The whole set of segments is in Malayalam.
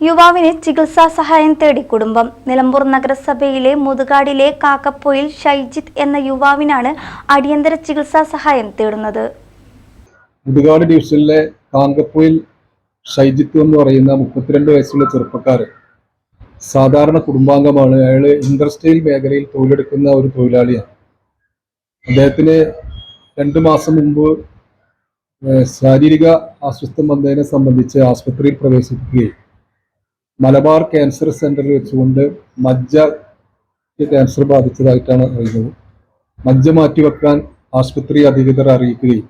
യുവാവിന് ചികിത്സാ സഹായം തേടി കുടുംബം. നിലമ്പൂർ നഗരസഭയിലെ മുതുകാടിലെ കാക്കപ്പൊയിൽ ഷൈജിത്ത് എന്ന യുവാവിനാണ് അടിയന്തര ചികിത്സാ സഹായം തേടുന്നത്. മുതുകാട് ഡിവിഷനിലെ കാങ്കപ്പൊയിൽ ഷൈജിത്ത് എന്ന് പറയുന്ന മുപ്പത്തിരണ്ട് വയസ്സുള്ള ചെറുപ്പക്കാരൻ സാധാരണ കുടുംബാംഗമാണ്. അയാൾ ഇൻഡസ്ട്രിയൽ മേഖലയിൽ തൊഴിലെടുക്കുന്ന ഒരു തൊഴിലാളിയാണ്. അദ്ദേഹത്തിന് രണ്ട് മാസം മുമ്പ് ശാരീരിക അസ്വസ്ഥം വന്നതിനെ സംബന്ധിച്ച് ആശുപത്രിയിൽ പ്രവേശിപ്പിക്കുകയും മലബാർ ക്യാൻസർ സെന്ററിൽ വെച്ചുകൊണ്ട് മജ്ജ ക്യാൻസർ ബാധിച്ചതായിട്ടാണ് അറിയുന്നത്. മജ്ജ മാറ്റിവെക്കാൻ ആശുപത്രി അധികൃതർ അറിയിക്കുകയും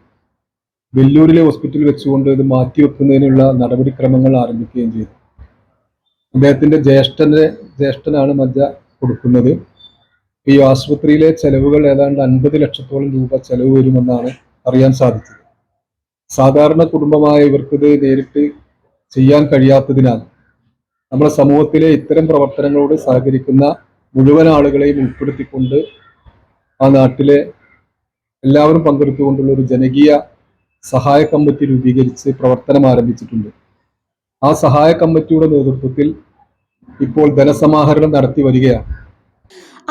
വെല്ലൂരിലെ ഹോസ്പിറ്റലിൽ വെച്ചുകൊണ്ട് ഇത് മാറ്റിവെക്കുന്നതിനുള്ള നടപടിക്രമങ്ങൾ ആരംഭിക്കുകയും ചെയ്തു. അദ്ദേഹത്തിന്റെ ജ്യേഷ്ഠന്റെ ജ്യേഷ്ഠനാണ് മജ്ജ കൊടുക്കുന്നത്. ഈ ആശുപത്രിയിലെ ചെലവുകൾ ഏതാണ്ട് അൻപത് ലക്ഷത്തോളം രൂപ ചെലവ് വരുമെന്നാണ് അറിയാൻ സാധിച്ചത്. സാധാരണ കുടുംബമായ ഇവർക്കിത് നേരിട്ട് ചെയ്യാൻ കഴിയാത്തതിനാൽ നമ്മുടെ സമൂഹത്തിലെ ഇത്തരം പ്രവർത്തനങ്ങളോട് സഹകരിക്കുന്ന മുഴുവൻ ആളുകളെയും ഉൾപ്പെടുത്തിക്കൊണ്ട് ആ നാട്ടിലെ എല്ലാവരും പങ്കെടുത്തുകൊണ്ടുള്ള ഒരു ജനകീയ സഹായ കമ്മിറ്റി രൂപീകരിച്ച് പ്രവർത്തനം ആരംഭിച്ചിട്ടുണ്ട്. ആ സഹായ കമ്മിറ്റിയുടെ നേതൃത്വത്തിൽ ഇപ്പോൾ ധനസമാഹരണം നടത്തി വരികയാണ്.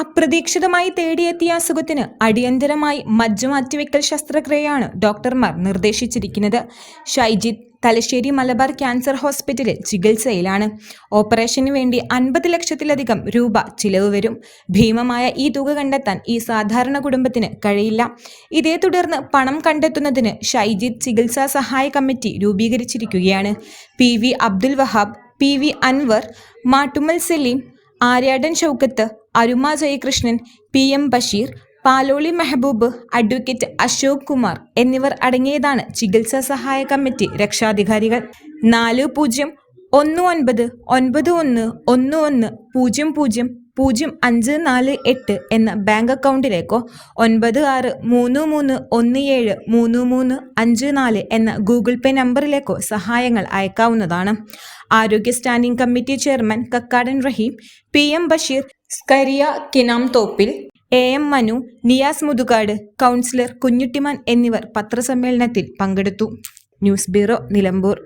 അപ്രതീക്ഷിതമായി തേടിയെത്തിയ അസുഖത്തിന് അടിയന്തരമായി മജ്ജ മാറ്റിവെക്കൽ ശസ്ത്രക്രിയയാണ് ഡോക്ടർമാർ നിർദ്ദേശിച്ചിരിക്കുന്നത്. ഷൈജിത്ത് തലശ്ശേരി മലബാർ ക്യാൻസർ ഹോസ്പിറ്റലിൽ ചികിത്സയിലാണ്. ഓപ്പറേഷന് വേണ്ടി അൻപത് ലക്ഷത്തിലധികം രൂപ ചിലവ് വരും. ഭീമമായ ഈ തുക കണ്ടെത്താൻ ഈ സാധാരണ കുടുംബത്തിന് കഴിയില്ല. ഇതേ തുടർന്ന് പണം കണ്ടെത്തുന്നതിന് ഷൈജിത്ത് ചികിത്സാ സഹായ committee രൂപീകരിച്ചിരിക്കുകയാണ്. P V Abdul Wahab P V Anvar Mattummal Saleem Aryadan Shoukath Aruma Jayakrishnan P M Basheer Paloli Mehboob advocate Ashok Kumar എന്നിവർ അടങ്ങിയതാണ് ചികിത്സാ സഹായ കമ്മിറ്റി രക്ഷാധികാരികൾ. നാല് പൂജ്യം ഒന്ന് ഒൻപത് ഒൻപത് ഒന്ന് ഒന്ന് ഒന്ന് പൂജ്യം പൂജ്യം പൂജ്യം അഞ്ച് നാല് എട്ട് എന്ന ബാങ്ക് അക്കൗണ്ടിലേക്കോ ഒൻപത് ആറ് മൂന്ന് മൂന്ന് ഒന്ന് ഏഴ് മൂന്ന് മൂന്ന് അഞ്ച് നാല് എന്ന ഗൂഗിൾ പേ നമ്പറിലേക്കോ സഹായങ്ങൾ അയക്കാവുന്നതാണ്. ആരോഗ്യ standing committee chairman Kakkadan Rahim P M Basheer Skariya Kinam Thoppil A M Manu Niyas Muthukad councillor Kunjuttiman എന്നിവർ പത്രസമ്മേളനത്തിൽ പങ്കെടുത്തു. News bureau Nilambur.